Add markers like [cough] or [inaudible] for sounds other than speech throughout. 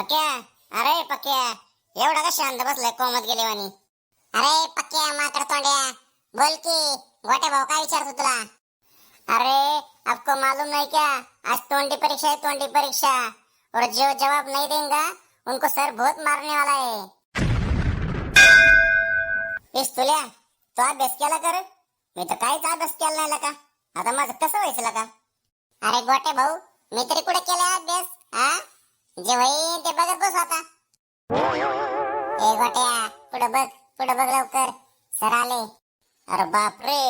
पक्या? अरे पक्या. एवढा का शांत बसलाय कोमत गेले वाणी अरे पक्या माकड तोंड्या. बोल की गोटे भाऊ काय विचारतो तुला? अरे आपको मालूम नहीं क्या? आज तोंडी परीक्षा है तोंडी परीक्षा. और जो जवाब नहीं देगा उनको सर बहुत मारने वाला है इस तुल्या तो अभ्यास केला कर. मी तर काहीच अभ्यास केला नाही का आता माझं कसं व्हायचं का अरे गोटे भाऊ मी तरी कुठे केलाय अभ्यास हा जे ते बघत बस आता. ए गोट्या पुढे बघ पुढे बघ लवकर. सर आले. अरे बाप रे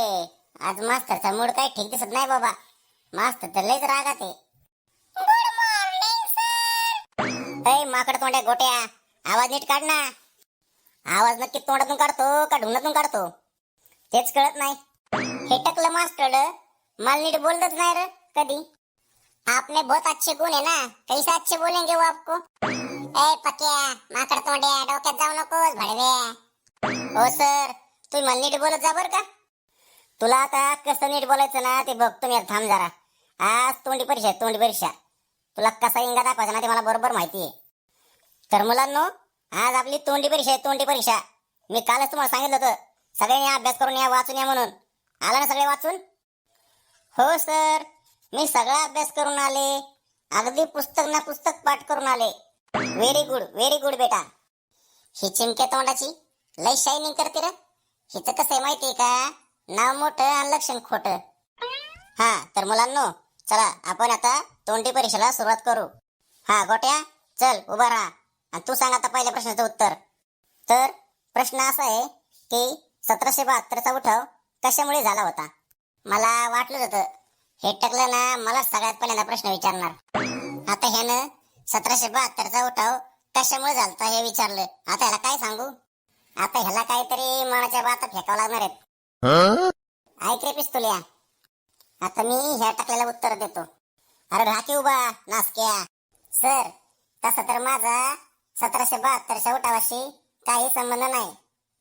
आज मास्तरचा मूड काही ठीक दिसत नाही बाबा. मास्तर तर लयच रागात आहे. माकड तोंड्या गोट्या. आवाज नीट काढ ना. आवाज नक्की तोंडातून काढतो का ढुंगातून काढतो? तेच कळत नाही. हे टकलं मास्टर मला नीट बोलतच नाही रे कधी. आपने बहुत अच्छे गुण है ना? कैसे अच्छे बोलेंगे वो आपको? ए पक्या माकड तोंड्या डोक्यात जाऊ नकोस भडवे. हो सर. तुम्ही मला नीट बोलत जा बर का. तुला आता कसं नीट बोलायचं ना ते बघ तुम्ही थांब जरा. आज तोंडी परीक्षा आहे, तोंडी परीक्षा. तुला कसा इंगा दाखवायचा ना ते मला बरोबर माहिती आहे. तर मुलांनो आज आपली तोंडी परीक्षा आहे तोंडी परीक्षा. मी कालच तुम्हाला सांगितलं होतं सगळ्यांनी अभ्यास करून या वाचून या म्हणून. आला ना सगळे वाचून? हो सर. मी सगळा अभ्यास करून आले. अगदी पुस्तक ना पुस्तक पाठ करून आले. व्हेरी गुड व्हेरी गुड बेटा. ही चिमक्या तोंडाची लय शायनिंग करते रे. हिचं कसं आहे माहितीये का? नाव मोठं आणि लक्षण खोट. हा तर मुलांनो चला आपण आता तोंडी परीक्षेला सुरुवात करू. हा गोट्या चल उभा राहा. आणि तू सांग आता पहिल्या प्रश्नाचं उत्तर. तर प्रश्न असा आहे की सतराशे बहात्तरचा उठाव कशामुळे झाला होता? मला वाटलं होतं. हे टकलं ना मला सगळ्यात पहिल्यांदा प्रश्न विचारणार. आता ह्यानं सतराशे बहात्तरचा उठाव कशामुळे झालता हे विचारलं. आता ह्याला काय सांगू? आता ह्याला काहीतरी मनाच्या बाता फेकावं लागणार आहेत. ऐक रे पिस्तुल्या. आता मी ह्या टाकलेला उत्तर देतो. अरे राखी उभा नासक्या. सर तसा तर माझा सतराशे बहात्तरच्या उठावाशी काही संबंध नाही.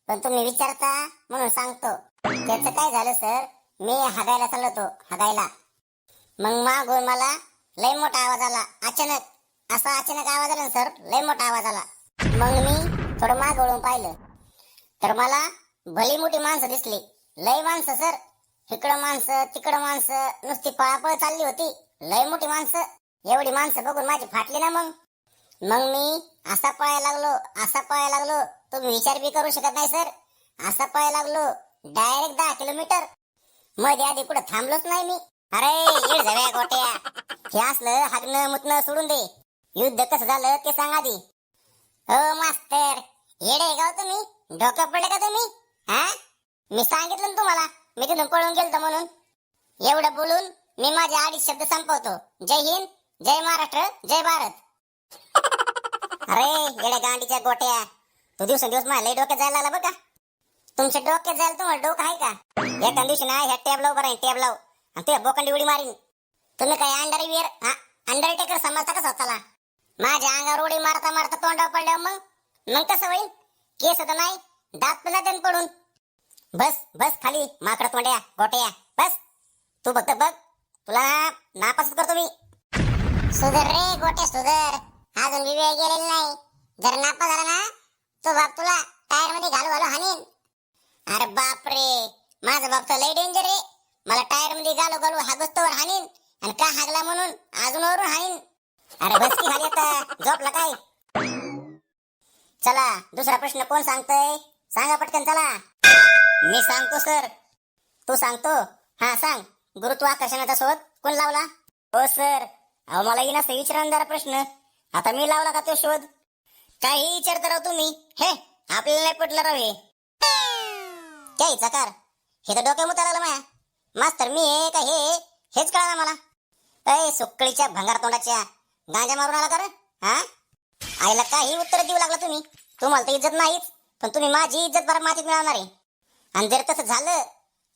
पण तुम्ही विचारता म्हणून सांगतो. त्याचं काय झालं सर? मी हगायला चाललो होतो हगायला. मग मागून मला लय मोठा आवाज आला. अचानक असा अचानक आवाज आला ना सर? लय मोठा आवाज आला. मग मी थोडं माग वळून पाहिलं. तर मला भली मोठी माणसं दिसली. लय माणसं सर. इकडं माणसं तिकडं माणसं नुसती पळापळ चालली होती. लय मोठी माणसं. एवढी माणसं बघून माझी फाटली ना मग. मग मी असा पळायला लागलो असा पळायला लागलो. तुम्ही विचार बी करू शकत नाही सर. असा पळायला लागलो डायरेक्ट दहा किलोमीटर. मध्ये आधी कुठं थांबलोच नाही मी. अरे येड झाल्या गोट्या. हे असलं हागणं मुतणं सोडून दे. युद्ध कसं झालं ते सांग आधी. हो मास्तर. येडे गाव तुम्ही? डोकं पडलं का तुम्ही? हा? मी सांगितलं ना तुम्हाला. मी तिथून पळून गेलतो म्हणून. एवढं बोलून मी माझे अडीच शब्द संपवतो. जय हिंद जय महाराष्ट्र जय भारत. अरे येड्या गांडीच्या गोट्या. तू दिवसेंदिवस दिवस लय डोक्यात जायला बघा. तुमच्या डोक्यात जायला तुम्हाला डोकं आहे का? एका दिवशी ना ह्या टॅब लाव बरं टॅब लाव आणि ते बोकंडी उडी मारीन. तुम्ही काय अंडर विअर हा? अंडरटेकर समजता का स्वतःला? माझ्या अंगावर उडी मारता मारता तोंडावर पडल्यावर मग? मग कसं होईल? केस तर नाही दात पण जाते पडून. बस बस खाली माकड तोंड्या गोट्या. बस. तू फक्त बघ तुला नापास करतो मी. सुधर रे गोट्या सुधर. अजून मी वेळ नाही. जर नापास झाला ना तो बाप तुला टायरमध्ये घालू घालू हानीन अरे बाप रे माझा बाप तर लय डेंजर रे मला टायरमध्ये घालू घालू हागस्तोवर हानीन आणि का हागला म्हणून अजून वरून हानीन अरे बस की खाली आता. झोपला काय? चला दुसरा प्रश्न कोण सांगतोय? सांगा पटकन चला. मी सांगतो सर. तू सांगतो? हा सांग. गुरुत्वाकर्षणाचा शोध कोण लावला? हो सर. अहो मला येईन असं जरा प्रश्न. आता मी लावला का तो शोध? काही विचारता राव तुम्ही. हे आपल्याला नाही पटलं राव हे. काय चकार हे तर डोक्या मुता लागलं माया. मास्तर मी हे का हे? हेच कळा मला. अय सुकळीच्या भंगार तोंडाच्या गांजा मारून आला कर हा? आईला काही उत्तर देऊ लागला तुम्ही. तुम्हाला तर इज्जत नाहीच पण तुम्ही माझी इज्जत बरं मातीत मिळवणार आहे. आणि जर तसं झालं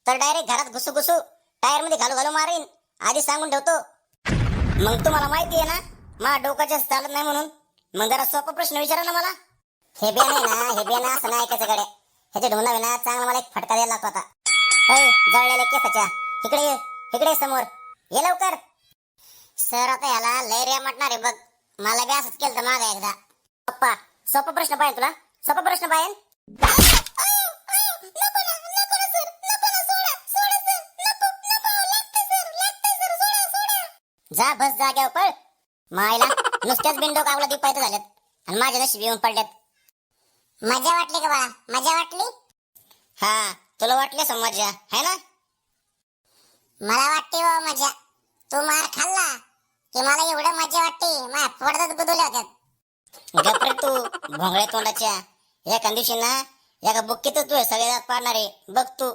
तर डायरेक्ट घरात घुसू घुसू टायरमध्ये घालू घालू मारीन. आधी सांगून ठेवतो. मग तुम्हाला माहिती आहे ना मा डोकाच्या चालत नाही म्हणून. मग जरा सोपा प्रश्न विचारा ना मला. हे बियाणे ना हे बियाणे ना असं नाही ऐकायचं गड्या. ह्याच्या ढोंडावे ना चांगला मला एक फटका द्यायला लागतो आता. ऐ, जळलेल्या केसाच्या. इकडे ये इकडे समोर. ये लवकर. सर आता याला लय रे म्हटणार आहे बघ. मला बी असंच केलं तर मागा एकदा. पप्पा सोपा प्रश्न पाहिजे तुला. सोपा प्रश्न पाहिजे? जा बस जाग्यावर पळ. मायला नुसत्याच बिंडो कावला दिपायचं झाल्यात आणि माझ्या नशीब येऊन पडल्यात मजा वाटली का बाळा? मजा वाटली? हा. तुला वाटली असं मजा है ना? मला वाटते हो मजा तू मार खाल्ला की मला एवढं मजा वाटते. माझ्या पडदात बुदवल्या होत्यात गप्रे तू भोंगळ्या तोंडाच्या. या कंदिवशी ना एका बुक्कीतच तू सगळे दात पाडणार आहे. बघ तू.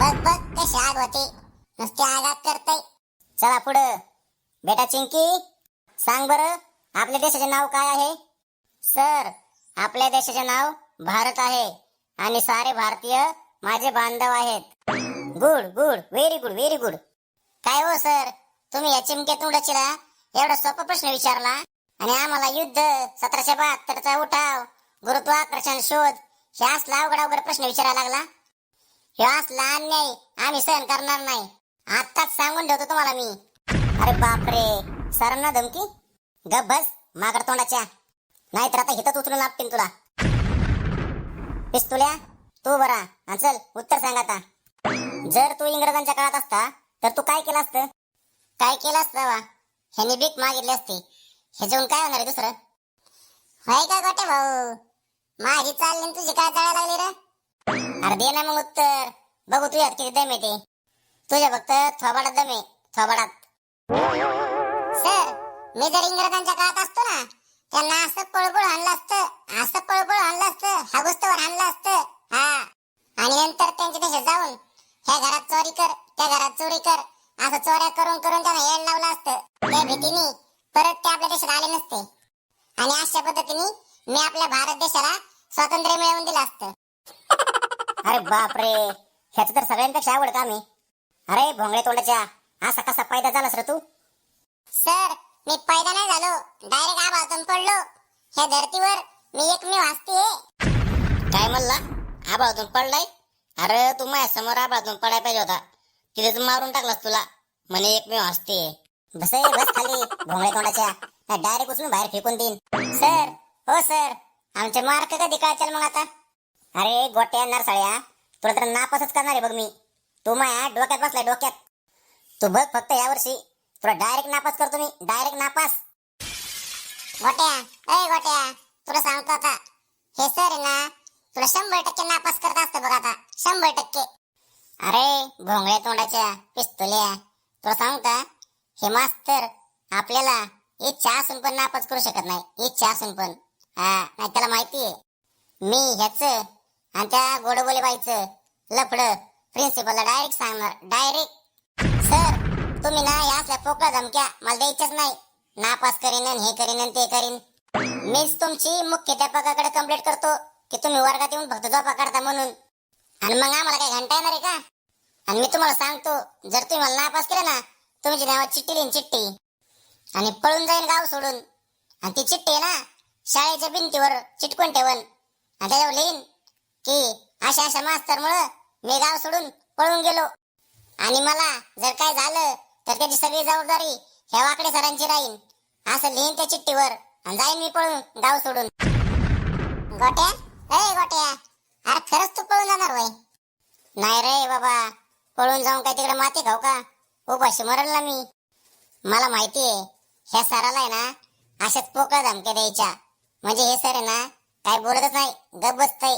बघ बघ कशी आग होते. नुसती आगात करताय. चला पुढं. बेटा चिंकी सांग बर आपल्या देशाचे नाव काय आहे? सर आपल्या देशाचे नाव भारत आहे. आणि सारे भारतीय माझे बांधव आहेत. Good good very good very good काय हो सर तुम्ही या चिमक्या तोंडाचीला एवढा सोपा प्रश्न विचारला? आणि आम्हाला युद्ध सतराशे बहात्तरचा उठाव गुरुत्वाकर्षण शोध हे असला अवघड अवघड प्रश्न विचारायला लागला? हे असला अन्याय आम्ही सहन करणार नाही. आत्ताच सांगून ठेवतो तुम्हाला मी. अरे बापरे! सरांना धमकी? गप बस मागड तोंडाच्या. नाहीतर आता हिथंच उचलून लागतील तुला. पिस्तुल्या तू बरा. हा चल उत्तर सांग आता. जर तू इंग्रजांच्या काळात असता तर तू काय केलं असतं? काय केलं असतं वा? ह्याने भीक मागितली असती. ह्याच्याहून काय होणार दुसरं? होय का गोटे भाऊ? माझी चालली तुझी काय चालायला लागली रे? अरे दे ना मग उत्तर. बघू तुझ्यात किती दम येते तुझ्या फक्त थोबाडात दम आहे थोबाडात. सर मी जर इंग्रजांच्या काळात असतो ना त्यांना असं पळपळ आणलं असतं असं पळपळ आणलं असतं हागुस्तवर आणलं असतं. हा. आणि नंतर त्यांच्या देशात जाऊन ह्या घरात चोरी कर त्या घरात चोरी कर. असं चोऱ्या करून करून त्यांना येड लावलं असतं. त्या भीतीने परत ते आपल्या देशात आले नसते. आणि अशा पद्धतीने मी आपल्या भारत देशाला स्वातंत्र्य मिळवून दिलं असतं. [laughs] अरे बापरे. ह्याच तर सगळ्यांपेक्षा आवड काम आहे अरे भोंगळे तोंडाच्या असा कसा पैदा झालास रे तू? सर मी पैदा नाही झालो. डायरेक्ट आबाळातून पडलो. ह्या धरतीवर मी एकमेव असते काय म्हणला? आबाळातून पडलाय? अरे तू माझ्यासमोर आबाळातून पडाय पाहिजे होता. तिथेच तू मारून टाकलास तुला. म्हणे एकमेव हसते. बस बस खाली. भोंगळे तोंडाच्या. डायरेक्ट उचलून बाहेर फेकून देईन. सर हो सर. आमचे मार्क कधी कळचाल मग आता? अरे गोट्या नरसाळ्या तुला तर नापासच करणार आहे बघ मी. तू माया डोक्यात बसलाय डोक्यात. तू बघ फक्त यावर्षी. तुला डायरेक्ट नापास करतो मी. डायरेक्ट नापास. गोट्या. ए गोट्या. तुला सांगतो आता. हे सर ना तुला शंभर टक्के नापास करत असतं बघ आता. शंभर टक्के. अरे भोंगळ्या तोंडाच्या पिस्तुल्या. तुला सांगू का? हे मास्तर आपल्याला इच्छा असून पण नापास करू शकत नाही. इच्छा असून पण. हा नाही त्याला माहिती आहे. मी ह्याच आणि त्या गोडबोले बाईचं लफड प्रिन्सिपलला डायरेक्ट सांगणार. डायरेक्ट सर तुम्ही ना या असल्या पोकळ धमक्या मला द्यायच्याच नाही. नापास करीन आणि हे करीन आणि ते करीन. मीच तुमची मुख्याध्यापकाकडे कंप्लेंट करतो. की तुम्ही वर्गात येऊन फक्त झोपा काढता म्हणून. आणि मग आम्हाला काय घंटा येणार आहे का? आणि मी तुम्हाला सांगतो जर तुम्ही मला नापास केलं ना तुमची नावात चिठ्ठी लिहिन चिठ्ठी. आणि पळून जाईन गाव सोडून. आणि ती चिठ्ठी आहे ना शाळेच्या भिंतीवर चिटकून ठेवन. आणि त्याच्यावर लिहिन की अशा अशा मास्तर मुळे मी गाव सोडून पळून गेलो. आणि मला जर काय झालं तर त्याची सगळी जबाबदारी ह्या वाकडे सरांची राहीन. असं लिहिन त्या चिठ्ठीवर. आणि जाईन मी पळून गाव सोडून. गोट्या? ए गोट्या अरे खरंच तू पळून जाणार वय नाही रे बाबा पळून जाऊन काय तिकडे माती खाऊ का? उपाशी मरल ना मी. मला माहितीये ह्या सराला आहे ना अशाच पोकळ धमक्या द्यायच्या. म्हणजे हे सर आहे ना काय बोलतच नाही गप बसतय.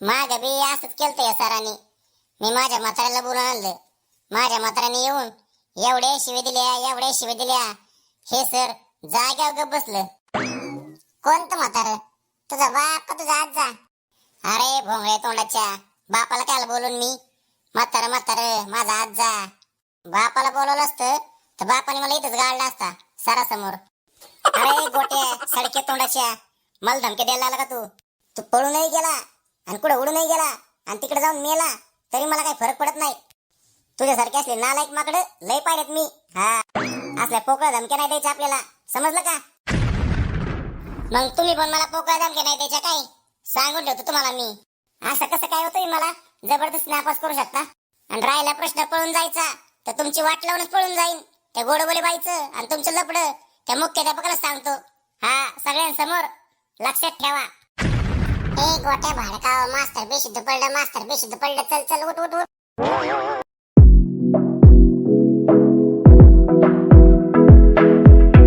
माग बी असंच केलं या सरांनी. मी माझ्या म्हाताऱ्याला बोलून आणलं. माझ्या म्हाताऱ्याने येऊन एवढे शिवे दिल्या एवढे शिवे दिल्या. हे सर जाग्यावर गप बसलं. कोणतं म्हातार? तुझा बाप तुझा आजा. अरे भोंगळे तोंडाच्या बापाला काय बोलून मी? म्हातार म्हातार माझा आजा. बापाला बोलवलं असतं तर बापाने मला इथंच गाळला असता सरासमोर. अरे गोट्या सडके तोंडाच्या मला धमके द्यायला आला का तू? तू पळूनही गेला आणि कुठे उडूनही गेला आणि तिकडे जाऊन मेला तरी मला काही फरक पडत नाही. तुझ्यासारखे असले नालायक माकडे लय पाहिलेत मी. हा असल्या पोकळ धमक्या नाही द्यायच्या आपल्याला. समजलं का? मग तुम्ही पण मला पोकळ धमक्या नाही त्याच्या काय सांगून ठेवतो तुम्हाला मी. असं कसं काय होतं मला? जबरदस्त नापास करू शकता? आणि राहिला प्रश्न पळून जायचा तर तुमची वाट लावूनच पळून जाईन. त्या गोडबोले बाईचं आणि तुमचं लपड त्या मुख्याध्यापकाला सांगतो. हा सगळ्यांसमोर लक्षात ठेवा. ए गोट्या भाडकाव मास्तर बेशुद्ध पडलं मास्तर बेशुद्ध पडलं. चल चल उठ उठ उठ.